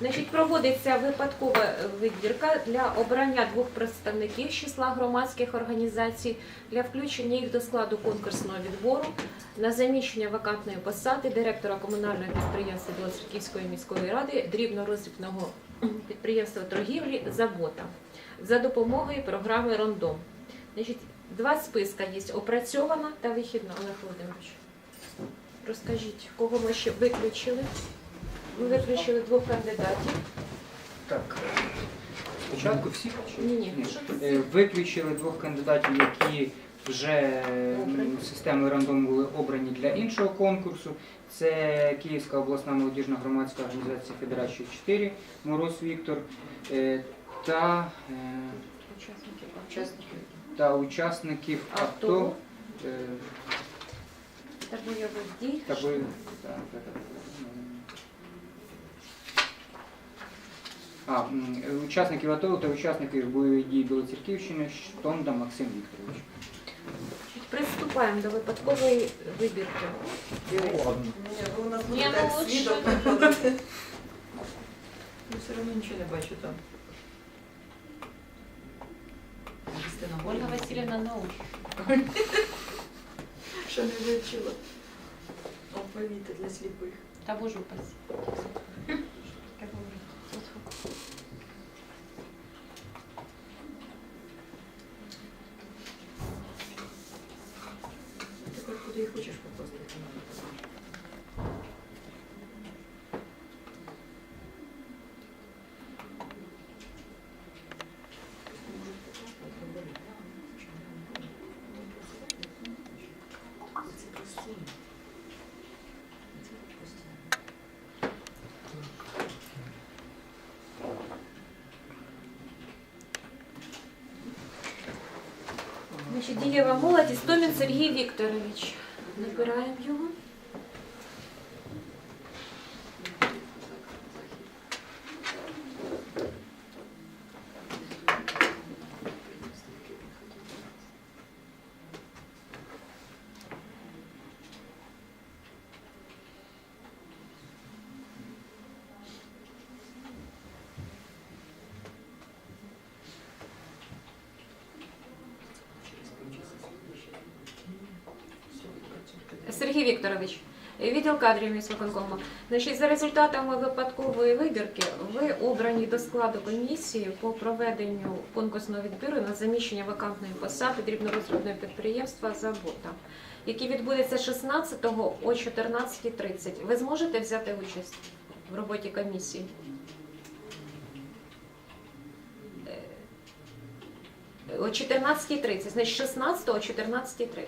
Значить, проводиться випадкова вибірка для обрання двох представників з числа громадських організацій для включення їх до складу конкурсного відбору на заміщення вакантної посади директора комунального підприємства Білоцерківської міської ради дрібно-роздрібного підприємства торгівлі Забота за допомогою програми Рондом. Значить, два списка є опрацьована та вихідна. Олег Володимирович, розкажіть, кого ми ще виключили? Ми виключили двох кандидатів. Так. Спочатку всі Ні, ні. Е, Виключили двох кандидатів, які вже м, системою рандом були обрані для іншого конкурсу. Це Київська обласна молодіжна громадська організація Федерації 4, Мороз Віктор е, та, е, Учасники та учасників АТО. Е, та бойових дій. та бо- та- та- та- А, учасників АТО та учасників бойових дій Білоцерківщини Штонда Максим Вікторович. Приступаємо до випадкової вибірки. Ні, ну у нас буде Ні, ну, так лучше. свідок виходити. Ну, все одно нічого не бачу там. Істина Ольга Васильівна науч. Що не вивчила. Алфавіти для сліпих. Та боже упаси. Тепер куди і хочеш попасти, то надо попасти. Значить, дієва молодь Істомін Сергій Вікторович. Набираємо його. Сергій Вікторович, відділ кадрів міськвиконкому. Значить, за результатами випадкової вибірки ви обрані до складу комісії по проведенню конкурсного відбіру на заміщення вакантної посади дрібнорозробного підприємства Забота, який відбудеться 16-го о 14.30. Ви зможете взяти участь в роботі комісії? Е, О 14.30, значить 16 о 14.30.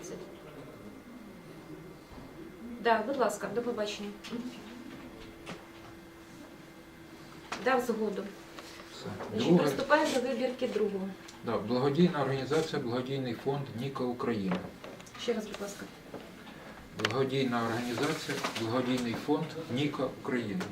Да, будь ласка, до побачення. Дав згоду. Все. Значить, Друге, приступаємо до вибірки другого. да, благодійна організація, благодійний фонд Ніка Україна. Ще раз, будь ласка. Благодійна організація, благодійний фонд Ніка Україна.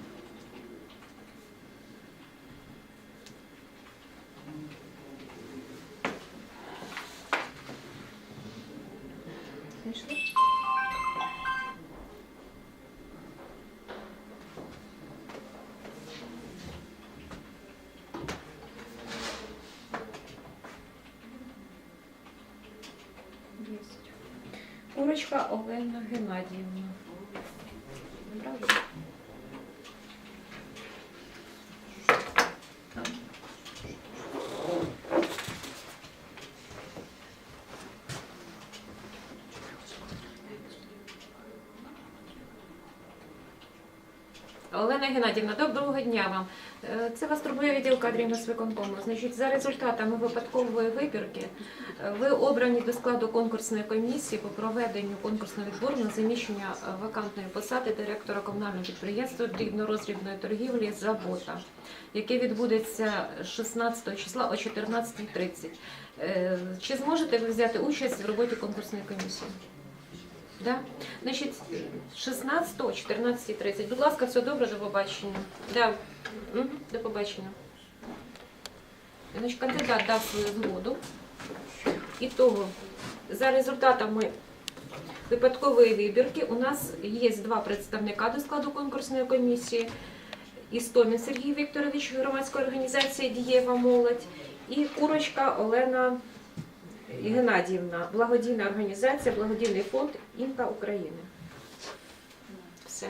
Курочка Олена Геннадіївна. Олена Геннадівна, доброго дня вам. Е, Це вас турбує відділ кадрів Нацвиконкому. Значить, за результатами випадкової вибірки е, ви обрані до складу конкурсної комісії по проведенню конкурсного відбору на заміщення е, вакантної посади директора комунального підприємства дрібно-роздрібної торгівлі «Забота», яке відбудеться 16 числа о 14.30. Е, Чи зможете ви взяти участь в роботі конкурсної комісії? Да? Значить, 16 14.30. Будь ласка, все добре, до побачення. Да. Мгм, До побачення. Значить, кандидат дав свою згоду. І того, за результатами випадкової вибірки у нас є два представника до складу конкурсної комісії. Істомін Сергій Вікторович, громадська організація Дієва молодь і Курочка Олена Геннадіївна, благодійна організація, благодійний фонд Інка України. Все.